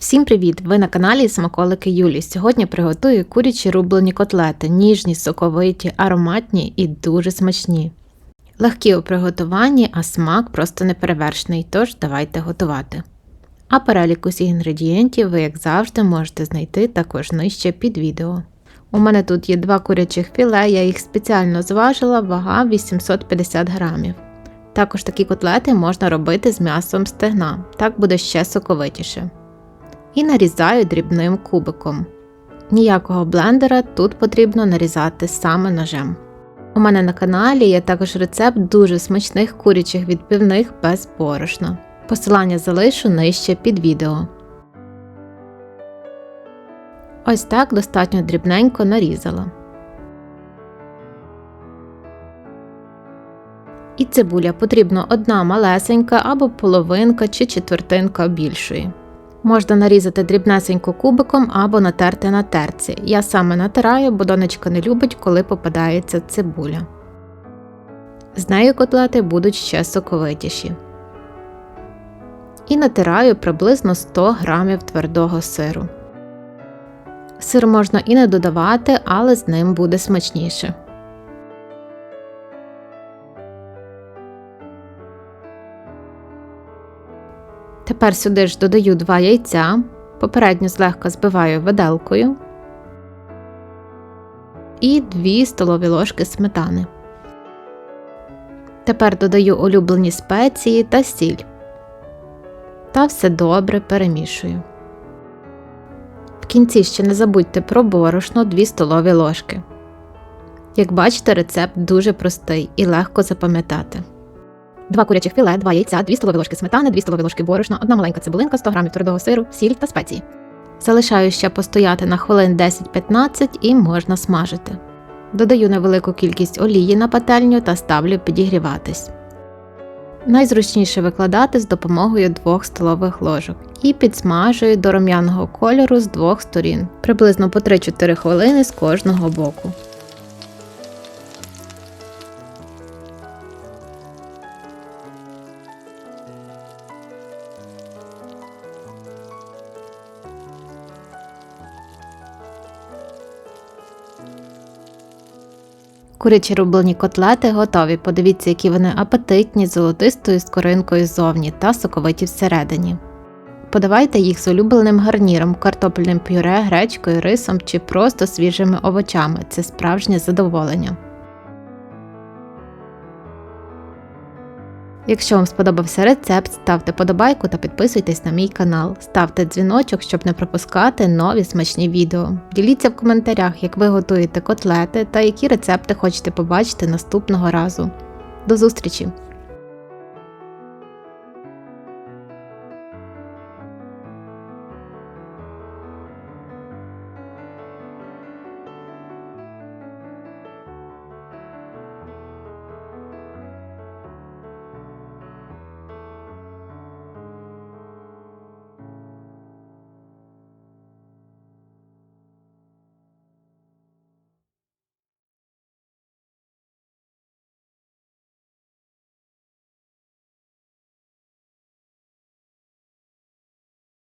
Всім привіт! Ви на каналі Смаколики Юлі. Сьогодні приготую курячі рублені котлети, ніжні, соковиті, ароматні і дуже смачні. Легкі у приготуванні, а смак просто неперевершений, тож давайте готувати. А перелік усіх інгредієнтів ви, як завжди, можете знайти також нижче під відео. У мене тут є два курячих філе, я їх спеціально зважила, вага 850 грамів. Також такі котлети можна робити з м'ясом стегна, так буде ще соковитіше. І нарізаю дрібним кубиком. Ніякого блендера тут потрібно нарізати саме ножем. У мене на каналі є також рецепт дуже смачних курячих відбивних без борошна. Посилання залишу нижче під відео. Ось так достатньо дрібненько нарізала. І цибуля потрібно одна малесенька або половинка чи четвертинка більшої. Можна нарізати дрібнесенько кубиком або натерти на терці. Я саме натираю, бо донечка не любить, коли попадається цибуля. З нею котлети будуть ще соковитіші. І натираю приблизно 100 г твердого сиру. Сир можна і не додавати, але з ним буде смачніше. Тепер сюди ж додаю 2 яйця, попередньо злегка збиваю виделкою і 2 столові ложки сметани. Тепер додаю улюблені спеції та сіль. Та все добре перемішую. В кінці ще не забудьте про борошно 2 столові ложки. Як бачите, рецепт дуже простий і легко запам'ятати. 2 курячих філе, 2 яйця, 2 столові ложки сметани, 2 столові ложки борошна, 1 маленька цибулинка, 100 г твердого сиру, сіль та спеції. Залишаю ще постояти на хвилин 10-15 і можна смажити. Додаю невелику кількість олії на пательню та ставлю підігріватись. Найзручніше викладати з допомогою 2 столових ложок і підсмажую до рум'яного кольору з двох сторін, приблизно по 3-4 хвилини з кожного боку. Курячі рублені котлети готові. Подивіться, які вони апетитні, з золотистою скоринкою ззовні та соковиті всередині. Подавайте їх з улюбленим гарніром, картопельним пюре, гречкою, рисом чи просто свіжими овочами це справжнє задоволення. Якщо вам сподобався рецепт, ставте подобайку та підписуйтесь на мій канал. Ставте дзвіночок, щоб не пропускати нові смачні відео. Діліться в коментарях, як ви готуєте котлети та які рецепти хочете побачити наступного разу. До зустрічі!